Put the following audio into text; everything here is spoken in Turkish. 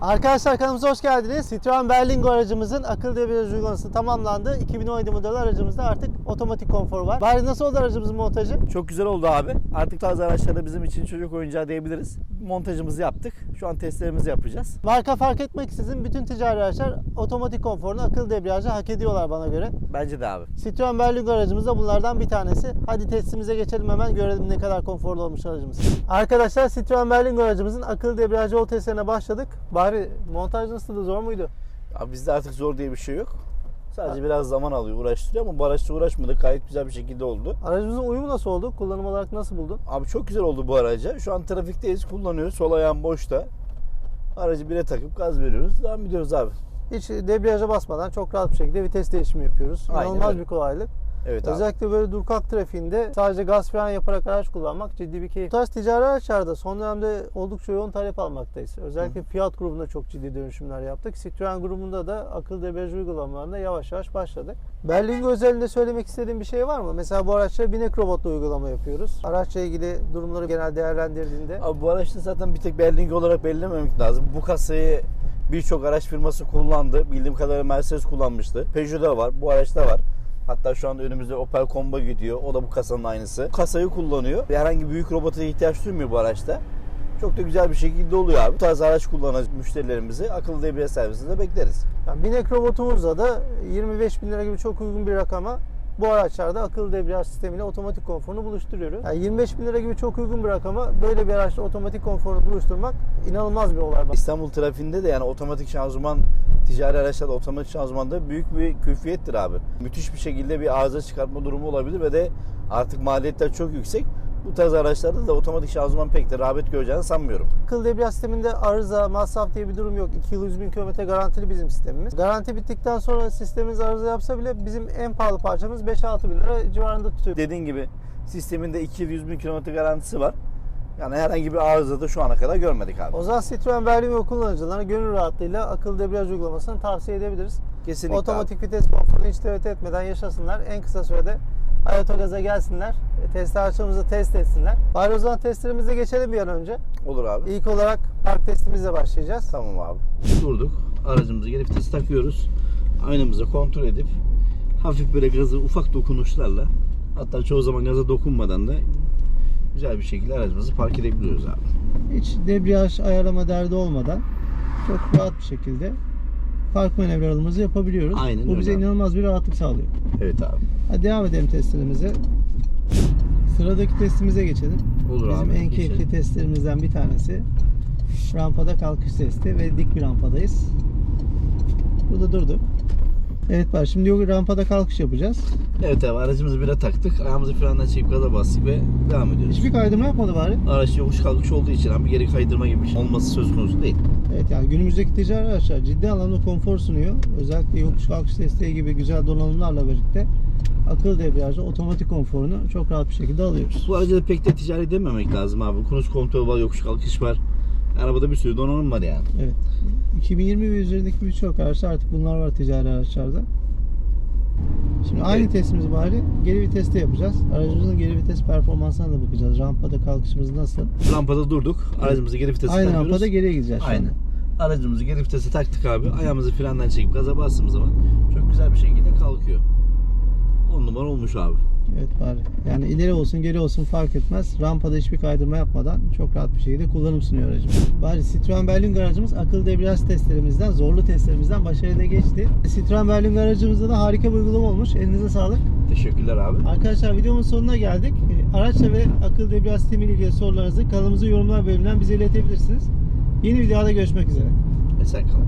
Arkadaşlar kanalımıza hoş geldiniz. Citroen Berlingo aracımızın akıl debriyaj uygulaması tamamlandı. 2017 model aracımızda artık otomatik konfor var. Bari nasıl oldu aracımızın montajı? Çok güzel oldu abi. Artık tarzı araçlarda bizim için çocuk oyuncağı diyebiliriz. Montajımızı yaptık. Şu an testlerimizi yapacağız. Marka fark etmeksizin bütün ticari araçlar otomatik konforunu akıl debriyajı hak ediyorlar bana göre. Bence de abi. Citroen Berlingo aracımız da bunlardan bir tanesi. Hadi testimize geçelim hemen görelim ne kadar konforlu olmuş aracımız. Arkadaşlar Citroen Berlingo aracımızın akıl debriyajı yol testlerine başladık. Bari montaj nasıldı zor muydu? Abi bizde artık zor diye bir şey yok. Sadece biraz zaman alıyor, uğraştırıyor ama bu araçta uğraşmadık. Gayet güzel bir şekilde oldu. Aracımızın uyumu nasıl oldu? Kullanım olarak nasıl buldun? Abi çok güzel oldu bu araca. Şu an trafikteyiz, kullanıyoruz. Sol ayağım boşta. Aracı bire takıp gaz veriyoruz. Devam ediyoruz abi. Hiç debriyaja basmadan çok rahat bir şekilde vites değişimi yapıyoruz. Aynen İnanılmaz öyle. bir kolaylık. Evet abi. Özellikle böyle dur kalk trafiğinde sadece gaz fren yaparak araç kullanmak ciddi bir keyif. Bu tarz ticari araçlarda son dönemde oldukça yoğun talep almaktayız. Özellikle Fiat grubunda çok ciddi dönüşümler yaptık. Citroen grubunda da akıl debriyaj uygulamalarına yavaş yavaş başladık. Berlingo özelinde söylemek istediğim bir şey var mı? Mesela bu araçta binek robotla uygulama yapıyoruz. Araçla ilgili durumları genel değerlendirdiğinde Abi bu araçta zaten bir tek Berlingi olarak belirlememek lazım. Bu kasayı birçok araç firması kullandı. Bildiğim kadarıyla Mercedes kullanmıştı. Peugeot'da var, bu araçta var. Hatta şu anda önümüzde Opel Combo gidiyor. O da bu kasanın aynısı. Bu kasayı kullanıyor. Herhangi büyük robota ihtiyaç duymuyor bu araçta. Çok da güzel bir şekilde oluyor abi. Bu tarz araç kullanan müşterilerimizi akıllı debriyaj servisinde bekleriz. Yani binek robotumuzla da 25 bin lira gibi çok uygun bir rakama bu araçlarda akıllı debriyaj sistemiyle otomatik konforunu buluşturuyoruz. Yani 25 bin lira gibi çok uygun bir rakama böyle bir araçla otomatik konforunu buluşturmak inanılmaz bir olay. İstanbul trafiğinde de yani otomatik şanzıman ticari araçlarda otomatik şanzımanda büyük bir külfiyettir abi. Müthiş bir şekilde bir arıza çıkartma durumu olabilir ve de artık maliyetler çok yüksek. Bu tarz araçlarda da otomatik şanzıman pek de rağbet göreceğini sanmıyorum. Akıllı debriyaj sisteminde arıza, masraf diye bir durum yok. 2 yıl 100 bin kilometre garantili bizim sistemimiz. Garanti bittikten sonra sistemimiz arıza yapsa bile bizim en pahalı parçamız 5-6 bin lira civarında tutuyor. Dediğin gibi sisteminde 200 bin kilometre garantisi var. Yani herhangi bir arıza da şu ana kadar görmedik abi. O zaman Citroen Berlingo kullanıcılarına gönül rahatlığıyla akıllı debriyaj uygulamasını tavsiye edebiliriz. Kesinlikle Otomatik vites konforunu hiç tereddüt etmeden yaşasınlar. En kısa sürede Hayatogaz'a gelsinler. e, Test araçlarımızı test etsinler. Bari o zaman testlerimize geçelim bir an önce. Olur abi. İlk olarak park testimizle başlayacağız. Tamam abi. Durduk. Aracımızı geri vitesi takıyoruz. Aynamızı kontrol edip hafif böyle gazı ufak dokunuşlarla hatta çoğu zaman gaza dokunmadan da güzel bir şekilde aracımızı park edebiliyoruz abi. Hiç debriyaj ayarlama derdi olmadan çok rahat bir şekilde park manevralarımızı yapabiliyoruz. Aynen Bu öyle bize abi. inanılmaz bir rahatlık sağlıyor. Evet abi. Hadi devam edelim testlerimize. Sıradaki testimize geçelim. Olur Bizim abi. en keyifli geçelim. testlerimizden bir tanesi. Rampada kalkış testi ve dik bir rampadayız. Burada durduk. Evet var. Şimdi yok rampada kalkış yapacağız. Evet abi aracımızı bire taktık. Ayağımızı frenden çekip gaza bastık ve devam ediyoruz. Hiçbir kaydırma yapmadı bari. Araç yokuş kalkış olduğu için abi geri kaydırma gibi bir şey olması söz konusu değil. Evet yani günümüzdeki ticari araçlar ciddi anlamda konfor sunuyor. Özellikle yokuş kalkış desteği gibi güzel donanımlarla birlikte akıllı debriyajla otomatik konforunu çok rahat bir şekilde alıyoruz. Bu aracı da pek de ticari dememek lazım abi. Cruise kontrol var, yokuş kalkış var. Arabada bir sürü donanım var yani. Evet. 2020 ve üzerindeki birçok araçta artık bunlar var ticari araçlarda. Şimdi aynı Evet. testimizi bari geri viteste yapacağız. Aracımızın geri vites performansına da bakacağız. Rampada kalkışımız nasıl? Rampada durduk. Aracımızı geri vitese Aynı takıyoruz. rampada geriye gideceğiz. Aynen. Aracımızı geri vitese taktık abi. Ayağımızı frenden çekip gaza bastığımız zaman çok güzel bir şekilde kalkıyor. 10 numara olmuş abi. Evet bari. Yani ileri olsun geri olsun fark etmez. Rampada hiçbir kaydırma yapmadan çok rahat bir şekilde kullanım sunuyor aracımız. Bari Citroen Berlingo aracımız akıllı debriyaj testlerimizden, zorlu testlerimizden başarıyla geçti. Citroen Berlingo aracımızda da harika bir uygulama olmuş. Elinize sağlık. Teşekkürler abi. Arkadaşlar videomun sonuna geldik. E, Araçla ve akıllı debriyaj sistemi ile ilgili sorularınızı kanalımızın yorumlar bölümünden bize iletebilirsiniz. Yeni videoda görüşmek üzere. Esen kalın.